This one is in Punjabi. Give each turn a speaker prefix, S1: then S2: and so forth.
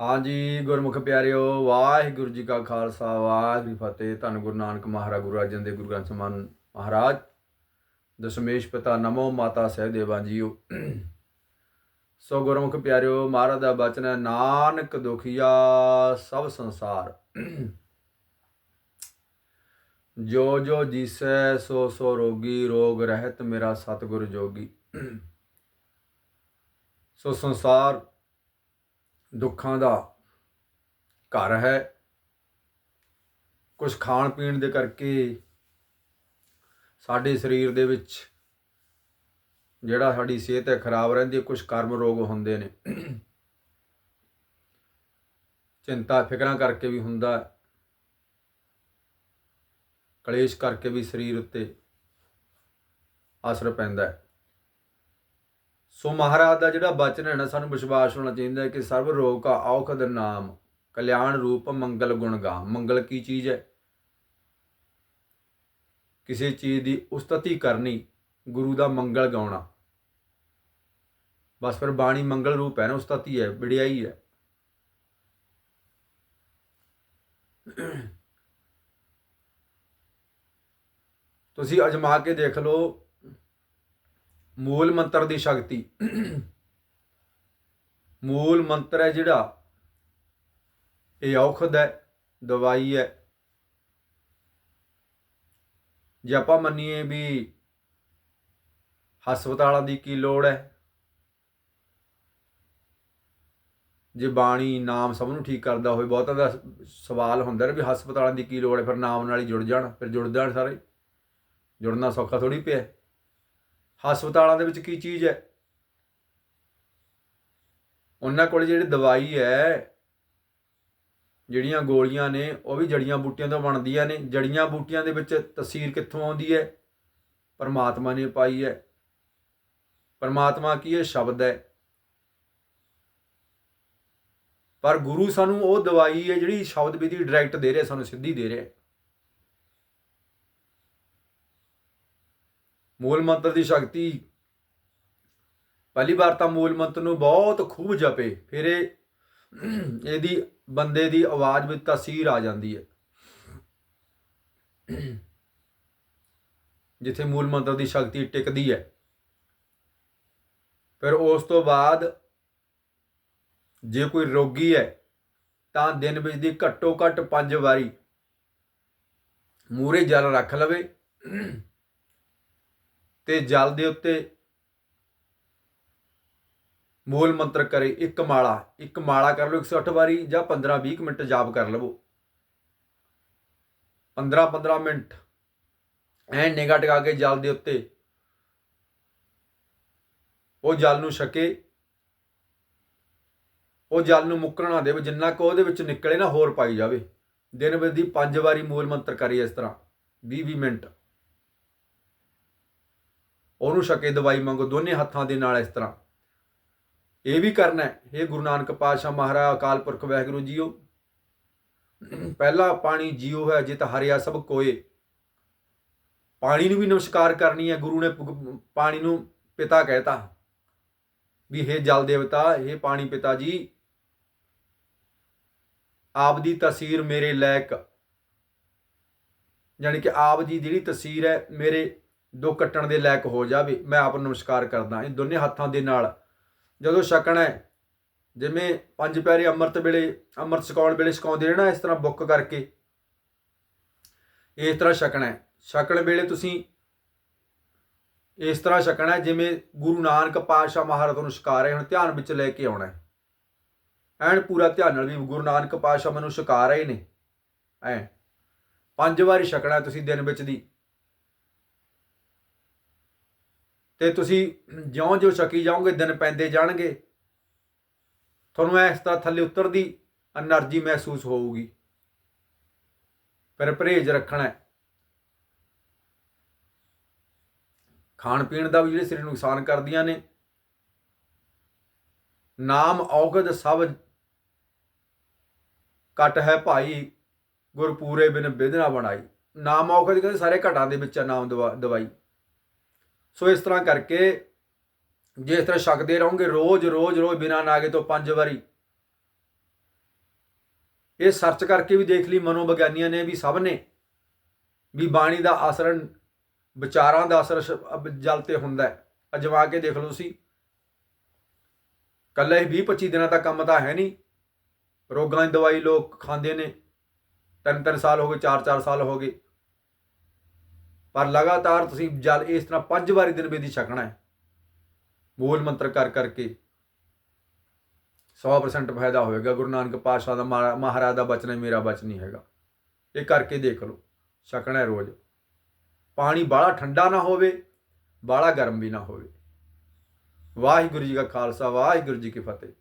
S1: ਹਾਂਜੀ, ਗੁਰਮੁਖ ਪਿਆਰਿਓ, ਵਾਹਿਗੁਰੂ ਜੀ ਕਾ ਖਾਲਸਾ, ਵਾਹਿਗੁਰੂ ਫਤਿਹ। ਧੰਨ ਗੁਰੂ ਨਾਨਕ ਮਹਾਰਾਜ, ਗੁਰੂ ਅਰਜਨ ਦੇਵ, ਗੁਰੂ ਗ੍ਰੰਥ ਸਾਹਿਬ ਮਹਾਰਾਜ। ਦਸ਼ਮੇਸ਼ ਪਿਤਾ ਨਮੋ ਮਾਤਾ ਸਹਿਬੇਵਾ ਜੀਓ। ਸੋ ਗੁਰਮੁਖ ਪਿਆਰਿਓ, ਮਹਾਰਾਜ ਦਾ ਬਚਨ ਹੈ, ਨਾਨਕ ਦੁਖੀਆ ਸਭ ਸੰਸਾਰ। ਜੋ ਜੋ ਜੀਸੈ, ਸੋ ਸੋ ਰੋਗੀ, ਰੋਗ ਰਹਿਤ ਮੇਰਾ ਸਤਿਗੁਰ ਜੋਗੀ। ਸੋ ਸੰਸਾਰ ਦੁੱਖਾਂ ਦਾ ਘਰ ਹੈ। ਕੁਝ ਖਾਣ ਪੀਣ ਦੇ ਕਰਕੇ ਸਾਡੇ ਸਰੀਰ ਦੇ ਵਿੱਚ ਜਿਹੜਾ ਸਾਡੀ ਸਿਹਤ ਹੈ ਖਰਾਬ ਰਹਿੰਦੀ ਹੈ ਕੁਝ ਕਰਮ ਰੋਗ ਹੁੰਦੇ ਨੇ। ਚਿੰਤਾ, ਫਿਕਰਾਂ ਕਰਕੇ ਵੀ ਹੁੰਦਾ ਕਲੇਸ਼ ਕਰਕੇ ਵੀ ਸਰੀਰ ਉੱਤੇ ਅਸਰ ਪੈਂਦਾ ਹੈ। ਸੋ ਮਹਾਰਾਜ ਦਾ ਜਿਹੜਾ ਬਚਨ ਹੈ ਨਾ, ਸਾਨੂੰ ਵਿਸ਼ਵਾਸ ਹੋਣਾ ਚਾਹੀਦਾ ਹੈ ਕਿ ਸਰਬ ਰੋਗ ਕਾ ਔਖਦ ਨਾਮ, ਕਲਿਆਣ ਰੂਪ ਮੰਗਲ ਗੁਣ ਗਾ। ਮੰਗਲ ਕੀ ਚੀਜ਼ ਹੈ? ਕਿਸੇ ਚੀਜ਼ ਦੀ ਉਸਤਤੀ ਕਰਨੀ, ਗੁਰੂ ਦਾ ਮੰਗਲ ਗਾਉਣਾ। ਬਸ ਫਿਰ ਬਾਣੀ ਮੰਗਲ ਰੂਪ ਹੈ ਨਾ, ਉਸਤਤੀ ਹੈ, ਵਿੜਿਆਈ ਹੈ। ਤੁਸੀਂ ਅਜਮਾ ਕੇ ਦੇਖ ਲਓ ਮੂਲ ਮੰਤਰ ਦੀ ਸ਼ਕਤੀ। ਮੂਲ ਮੰਤਰ ਹੈ ਜਿਹੜਾ ਇਹ ਔਖਦ ਹੈ, ਦਵਾਈ ਹੈ। ਜੇ ਆਪਾਂ ਮੰਨੀਏ ਵੀ ਹਸਪਤਾਲਾਂ ਦੀ ਕੀ ਲੋੜ ਹੈ, ਜੇ ਬਾਣੀ ਨਾਮ ਸਭ ਨੂੰ ਠੀਕ ਕਰਦਾ ਹੋਵੇ, ਬਹੁਤਾਂ ਦਾ ਸਵਾਲ ਹੁੰਦਾ ਹੈ ਵੀ ਹਸਪਤਾਲਾਂ ਦੀ ਕੀ ਲੋੜ ਹੈ, ਫਿਰ ਨਾਮ ਨਾਲ ਹੀ ਜੁੜ ਜਾਣ, ਫਿਰ ਜੁੜ ਜਾਣ ਸਾਰੇ। ਜੁੜਨਾ ਸੌਖਾ ਥੋੜੀ ਪਿਆ। ਹਸਪਤਾਲਾਂ ਦੇ ਵਿੱਚ ਕੀ ਚੀਜ਼ ਹੈ? ਉਹਨਾਂ ਕੋਲ ਜਿਹੜੀ ਦਵਾਈ ਹੈ, ਜਿਹੜੀਆਂ ਗੋਲੀਆਂ ਨੇ, ਉਹ ਵੀ ਜੜੀਆਂ ਬੂਟੀਆਂ ਤੋਂ ਬਣਦੀਆਂ ਨੇ। ਜੜੀਆਂ ਬੂਟੀਆਂ ਦੇ ਵਿੱਚ ਤਸੀਰ ਕਿੱਥੋਂ ਆਉਂਦੀ ਹੈ? ਪਰਮਾਤਮਾ ਨੇ ਪਾਈ ਹੈ। ਪਰਮਾਤਮਾ ਕੀ ਹੈ? ਸ਼ਬਦ ਹੈ। ਪਰ ਗੁਰੂ ਸਾਨੂੰ ਉਹ ਦਵਾਈ ਹੈ ਜਿਹੜੀ ਸ਼ਬਦ ਵਿਧੀ ਡਾਇਰੈਕਟ ਦੇ ਰਿਹਾ, ਸਾਨੂੰ ਸਿੱਧੀ ਦੇ ਰਿਹਾ। ਮੂਲ ਮੰਤਰ ਦੀ ਸ਼ਕਤੀ। ਪਹਿਲੀ ਵਾਰ ਤਾਂ ਮੂਲ ਮੰਤਰ ਨੂੰ ਬਹੁਤ ਖੂਬ ਜਪੇ। ਫਿਰ ਇਹ, ਇਹਦੀ, ਬੰਦੇ ਦੀ ਆਵਾਜ਼ ਵਿੱਚ ਤਸੀਰ ਆ ਜਾਂਦੀ ਹੈ। ਜਿੱਥੇ ਮੂਲ ਮੰਤਰ ਦੀ ਸ਼ਕਤੀ ਟਿਕਦੀ ਹੈ। ਫਿਰ ਉਸ ਤੋਂ ਬਾਅਦ ਜੇ ਕੋਈ ਰੋਗੀ ਹੈ, ਤਾਂ ਦਿਨ ਵਿੱਚ ਦੀ ਘੱਟੋ ਘੱਟ 5 ਵਾਰੀ ਮੂਰੇ ਜਲ ਰੱਖ ਲਵੇ। ਤੇ ਜਲ ਦੇ ਉੱਤੇ ਮੂਲ ਮੰਤਰ ਕਰੇ, ਇੱਕ ਮਾਲਾ ਇੱਕ ਮਾਲਾ ਕਰ ਲਓ 108 ਵਾਰੀ ਜਾਂ 15 20 ਮਿੰਟ ਜਾਪ ਕਰ ਲਵੋ। 15 15 ਮਿੰਟ, ਐ ਨਿਗਾਹ ਟਿਕਾ ਕੇ ਜਲ ਦੇ ਉੱਤੇ ਉਹ ਜਲ ਨੂੰ ਛਕੇ, ਉਹ ਜਲ ਨੂੰ ਮੁੱਕਣ ਨਾ ਦੇਵੇ, ਜਿੰਨਾ ਕੁ ਉਹਦੇ ਵਿੱਚ ਨਿਕਲੇ ਨਾ ਹੋਰ ਪਾਈ ਜਾਵੇ। ਦਿਨ ਵਿੱਚ ਦੀ 5 ਵਾਰੀ ਮੂਲ ਮੰਤਰ ਕਰੀ ਇਸ ਤਰ੍ਹਾਂ 20 20 ਮਿੰਟ। ਉਹਨੂੰ ਛਕੇ ਦਵਾਈ ਮੰਗੋ ਦੋਨੇ ਹੱਥਾਂ ਦੇ ਨਾਲ ਇਸ ਤਰ੍ਹਾਂ। ਇਹ ਵੀ ਕਰਨਾ ਹੈ। ਇਹ ਗੁਰੂ ਨਾਨਕ ਪਾਤਸ਼ਾਹ ਮਹਾਰਾਜ, ਅਕਾਲ ਪੁਰਖ ਵਾਹਿਗੁਰੂ ਜੀਓ। ਪਹਿਲਾ ਪਾਣੀ ਜੀਓ ਹੈ ਜਿਤ ਹਰਿਆ ਸਭ ਕੋਏ। ਪਾਣੀ ਨੂੰ ਵੀ ਨਮਸਕਾਰ ਕਰਨੀ ਹੈ, ਗੁਰੂ ਨੇ ਪਾਣੀ ਨੂੰ ਪਿਤਾ ਕਹਿਤਾ। ਵੀ ਇਹ ਜਲ ਦੇਵਤਾ ਇਹ ਪਾਣੀ ਪਿਤਾ ਜੀ, ਆਪ ਦੀ ਤਸਵੀਰ ਮੇਰੇ ਲਾਇਕ ਯਾਨੀ ਕਿ ਆਪ ਦੀ ਜਿਹੜੀ ਤਸਵੀਰ ਹੈ, ਮੇਰੇ ਦੋ ਕੱਟਣ ਦੇ ਲਾਇਕ ਹੋ ਜਾਵੇ, ਮੈਂ ਆਪ ਨੂੰ ਨਮਸਕਾਰ ਕਰਦਾ ਇਹ ਦੋਨੇ ਹੱਥਾਂ ਦੇ ਨਾਲ ਜਦੋਂ ਛਕਣਾ ਹੈ, ਜਿਵੇਂ ਪੰਜ ਪਿਆਰੇ ਅੰਮ੍ਰਿਤ ਵੇਲੇ, ਅੰਮ੍ਰਿਤ ਛਕਾਉਣ ਵੇਲੇ ਛਕਾਉਂਦੇ ਰਹਿਣਾ ਇਸ ਤਰ੍ਹਾਂ ਬੁੱਕ ਕਰਕੇ, ਇਸ ਤਰ੍ਹਾਂ ਛਕਣਾ ਹੈ। ਛਕਣ ਵੇਲੇ ਤੁਸੀਂ ਇਸ ਤਰ੍ਹਾਂ ਛਕਣਾ ਜਿਵੇਂ ਗੁਰੂ ਨਾਨਕ ਪਾਤਸ਼ਾਹ ਮਹਾਰਾਜ ਨੂੰ ਛਕਾ ਰਹੇ ਹੁਣ ਧਿਆਨ ਵਿੱਚ ਲੈ ਕੇ ਆਉਣਾ ਹੈ। ਐਨ ਪੂਰਾ ਧਿਆਨ ਨਾਲ ਵੀ ਗੁਰੂ ਨਾਨਕ ਪਾਤਸ਼ਾਹ ਮੈਨੂੰ ਛਕਾ ਰਹੇ ਨੇ। ਐ, ਪੰਜ ਵਾਰੀ ਛਕਣਾ ਤੁਸੀਂ ਦਿਨ ਵਿੱਚ ਦੀ। ਤੇ ਤੁਸੀਂ ਜਿਉਂ ਜਿਉਂ ਛਕੀ ਜਾਓਗੇ, ਦਿਨ ਪੈਂਦੇ ਜਾਣਗੇ, ਤੁਹਾਨੂੰ ਇਸ ਤਰ੍ਹਾਂ ਥੱਲੇ ਉਤਰਦੀ એનર્ਜੀ ਮਹਿਸੂਸ ਹੋਊਗੀ। ਪਰ ਪਰਹੇਜ ਰੱਖਣਾ ਹੈ। ਖਾਣ ਪੀਣ ਦਾ ਵੀ ਜਿਹੜੇ ਸਰੀਰ ਨੁਕਸਾਨ ਕਰਦੀਆਂ ਨੇ। ਨਾਮ ਔਗਦ ਸਭ ਕਟ ਹੈ ਭਾਈ, ਗੁਰਪੂਰੇ ਬਿਨ ਬਿਦਨਾ ਬਣਾਈ। ਨਾਮ ਔਗਦ ਕਹਿੰਦੇ ਸਾਰੇ ਘਟਾਂ ਦੇ ਵਿੱਚ ਨਾਮ ਦਵਾਈ। ਸੋ ਇਸ ਤਰ੍ਹਾਂ ਕਰਕੇ ਜੇ ਇਸ ਤਰ੍ਹਾਂ ਛਕਦੇ ਰਹੋਗੇ ਰੋਜ਼ ਰੋਜ਼ ਰੋਜ਼ ਬਿਨਾਂ ਨਾਗੇ ਤੋਂ ਪੰਜ ਵਾਰੀ, ਇਹ ਸਰਚ ਕਰਕੇ ਵੀ ਦੇਖ ਲਈ ਮਨੋਵਿਗਿਆਨੀਆਂ ਨੇ ਵੀ ਸਭ ਨੇ ਵੀ ਬਾਣੀ ਦਾ ਅਸਰ ਵਿਚਾਰਾਂ ਦਾ ਅਸਰ ਸ਼- ਜਲ ਤੇ ਹੁੰਦਾ ਹੈ। ਅਜਵਾ ਕੇ ਦੇਖ ਲਓ ਤੁਸੀਂ। ਕੱਲਾ ਹੀ 20 25 ਦਿਨਾਂ ਦਾ ਕੰਮ ਤਾਂ ਹੈ ਨਹੀਂ। ਰੋਗਾਂ ਦੀ ਦਵਾਈ ਲੋਕ ਖਾਂਦੇ ਨੇ। ਤਿੰਨ ਤਿੰਨ ਸਾਲ ਹੋ ਗਏ ਚਾਰ ਚਾਰ ਸਾਲ ਹੋ ਗਏ। ਪਰ ਲਗਾਤਾਰ ਤੁਸੀਂ ਜਲ ਇਸ ਤਰ੍ਹਾਂ ਪੰਜ ਵਾਰੀ ਦਿਨ ਬੇਦੀ ਛਕਣਾ ਹੈ। ਮੂਲ ਮੰਤਰ ਕਰ ਕਰਕੇ 100% ਫਾਇਦਾ ਹੋਏਗਾ ਗੁਰੂ ਨਾਨਕ ਪਾਤਸ਼ਾਹ ਦਾ ਮਹਾ- ਮਹਾਰਾਜ ਦਾ ਬਚਨ ਹੈ, ਮੇਰਾ ਬਚਨ ਨਹੀਂ ਹੈਗਾ। ਇਹ ਕਰਕੇ ਦੇਖ ਲਓ, ਛਕਣਾ ਹੈ ਰੋਜ਼। ਪਾਣੀ ਬਾਹਲਾ ਠੰਡਾ ਨਾ ਹੋਵੇ, ਬਾਹਲਾ ਗਰਮ ਵੀ ਨਾ ਹੋਵੇ। ਵਾਹਿਗੁਰੂ ਜੀ ਕਾ ਖਾਲਸਾ, ਵਾਹਿਗੁਰੂ ਜੀ ਕੀ ਫਤਿਹ।